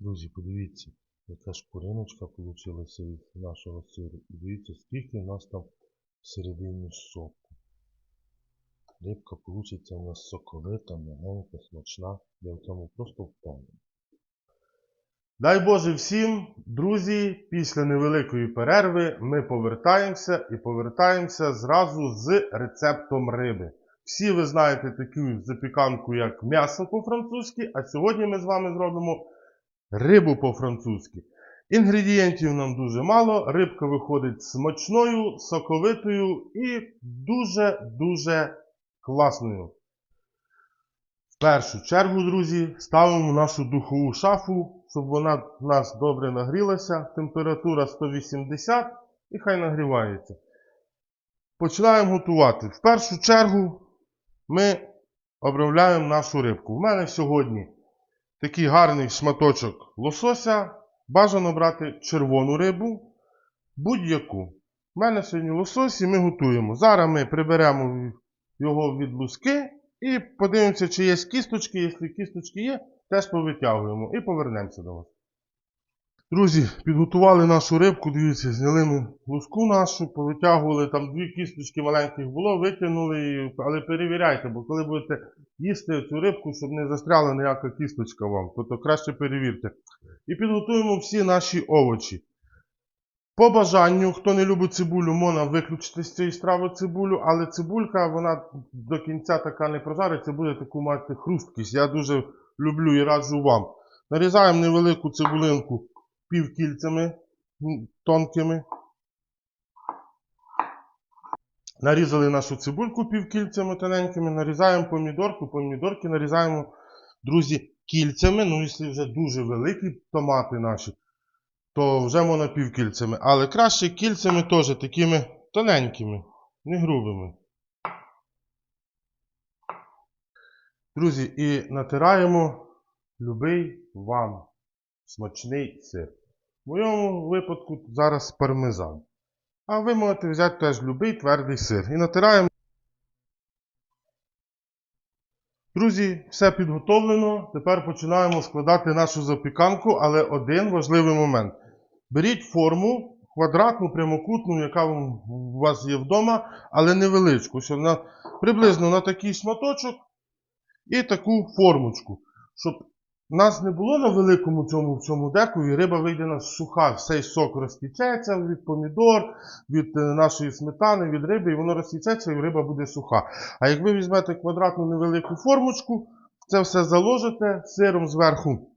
Друзі, подивіться, яка шкуриночка вийшла від нашого сиру. І дивіться, скільки в нас там всередині соку. Рибка вийде у нас соковита, м'ягенька, смачна. Я в цьому просто впевнений. Дай Боже всім, друзі, після невеликої перерви ми повертаємося і повертаємося зразу з рецептом риби. Всі ви знаєте таку запіканку, як м'ясо по-французьки, а сьогодні ми з вами зробимо рибу по-французьки. Інгредієнтів нам дуже мало, рибка виходить смачною, соковитою і дуже-дуже класною. В першу чергу, друзі, ставимо нашу духову шафу, щоб вона в нас добре нагрілася. Температура 180 і хай нагрівається. Починаємо готувати. В першу чергу ми обробляємо нашу рибку. У мене сьогодні такий гарний шматочок лосося. Бажано брати червону рибу, будь-яку. У мене сьогодні лосось і ми готуємо. Зараз ми приберемо його від луски і подивимося, чи є кісточки. Якщо кісточки є, теж повитягуємо і повернемося до вас. Друзі, підготували нашу рибку, дивіться, зняли ми луску нашу, повитягували, там дві кісточки маленьких було, витягнули, але перевіряйте, бо коли будете їсти цю рибку, щоб не застряла ніяка кісточка вам, то, то краще перевірте. І підготуємо всі наші овочі. По бажанню, хто не любить цибулю, можна виключити з цієї страви цибулю, але цибулька, вона до кінця така не прожариться, буде таку мати хрусткість. Я дуже люблю і раджу вам. Нарізаємо невелику цибулинку півкільцями тонкими. Нарізали нашу цибульку півкільцями тоненькими, нарізаємо помідорку, помідорки нарізаємо, друзі, кільцями. Ну, якщо вже дуже великі томати наші, то вже можна півкільцями. Але краще кільцями теж такими тоненькими, не грубими. Друзі, і натираємо любий вам смачний сир. В моєму випадку зараз пармезан. А ви можете взяти теж любий твердий сир. І натираємо. Друзі, все підготовлено. Тепер починаємо складати нашу запіканку, але один важливий момент. Беріть форму квадратну, прямокутну, яка у вас є вдома, але невеличку. Що на, приблизно на такий шматочок і таку формочку. Щоб у нас не було на великому цьому, цьому деку, і риба вийде на суха. Цей сок розтічеться від помідор, від е, нашої сметани, від риби, і воно розтічеться, і риба буде суха. А як ви візьмете квадратну невелику формочку, це все заложите, сиром зверху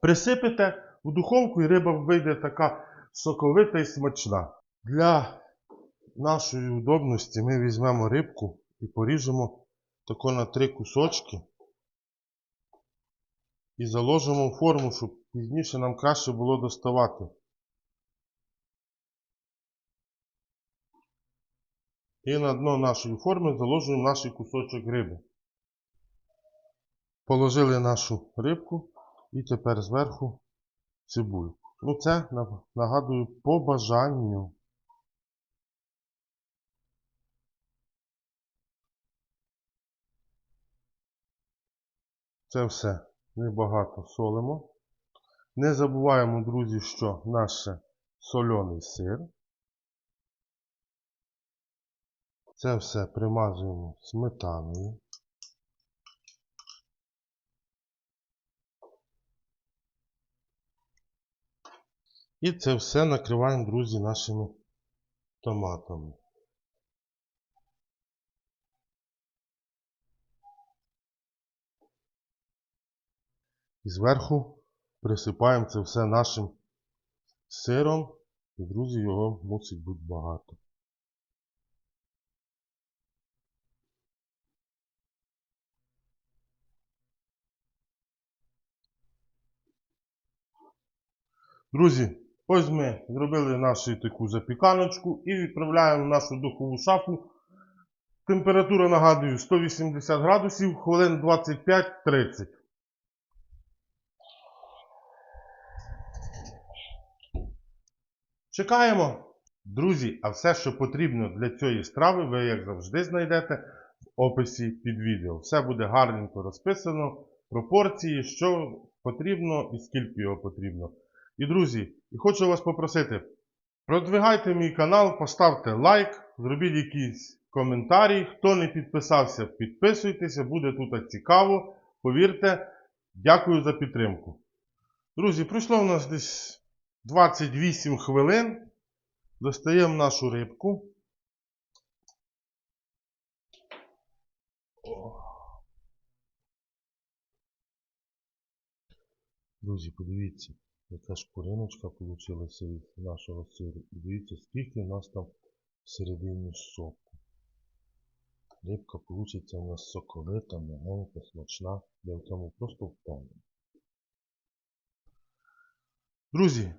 присипете в духовку, і риба вийде така соковита і смачна. Для нашої удобності ми візьмемо рибку і поріжемо тако на три кусочки і заложимо форму, щоб пізніше нам краще було доставати. І на дно нашої форми заложуємо наш кусочок риби. Положили нашу рибку і тепер зверху цибульку. Ну це, нагадую, по бажанню. Це все небагато солимо. Не забуваємо, друзі, що наш сольоний сир. Це все примазуємо сметаною. І це все накриваємо, друзі, нашими томатами. І зверху присипаємо це все нашим сиром. І, друзі, його мусить бути багато. Друзі, ось ми зробили нашу таку запіканочку і відправляємо в нашу духову шафу. Температура, нагадую, 180 градусів, хвилин 25-30. Чекаємо. Друзі, а все, що потрібно для цієї страви, ви, як завжди, знайдете в описі під відео. Все буде гарненько розписано, пропорції, що потрібно і скільки його потрібно. І друзі, і хочу вас попросити, продвигайте мій канал, поставте лайк, зробіть якийсь коментарі. Хто не підписався, підписуйтеся, буде тут цікаво. Повірте, дякую за підтримку. Друзі, пройшло у нас десь 28 хвилин. Достаємо нашу рибку. Друзі, подивіться, яка шкуриночка вийшла від нашого сиру. І дивіться, скільки у нас там всередині соку. Рибка вийде у нас соковита, м'ягенька, смачна. Я в цьому просто впевнений. Друзі,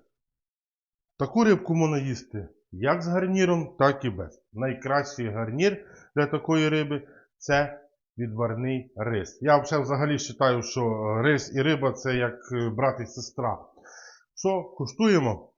таку рибку можна їсти як з гарніром, так і без. Найкращий гарнір для такої риби це відварний рис. Я взагалі вважаю, що рис і риба це як е, брат і сестра. Що, куштуємо?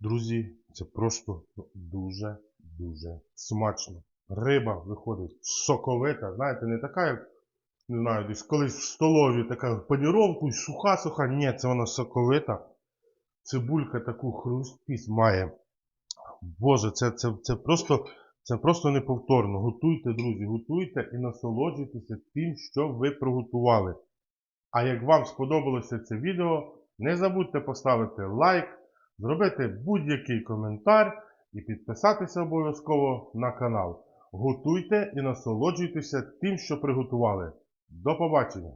Друзі, це просто дуже-дуже смачно. Риба виходить соковита, знаєте, не така, як не знаю, десь колись в столові така паніровку, суха-суха. Ні, це вона соковита. Цибулька таку хрусткість має. Боже, це, це, це, просто, це просто неповторно. Готуйте, друзі, готуйте і насолоджуйтеся тим, що ви приготували. А як вам сподобалося це відео, не забудьте поставити лайк, зробити будь-який коментар і підписатися обов'язково на канал. Готуйте і насолоджуйтеся тим, що приготували. До побачення!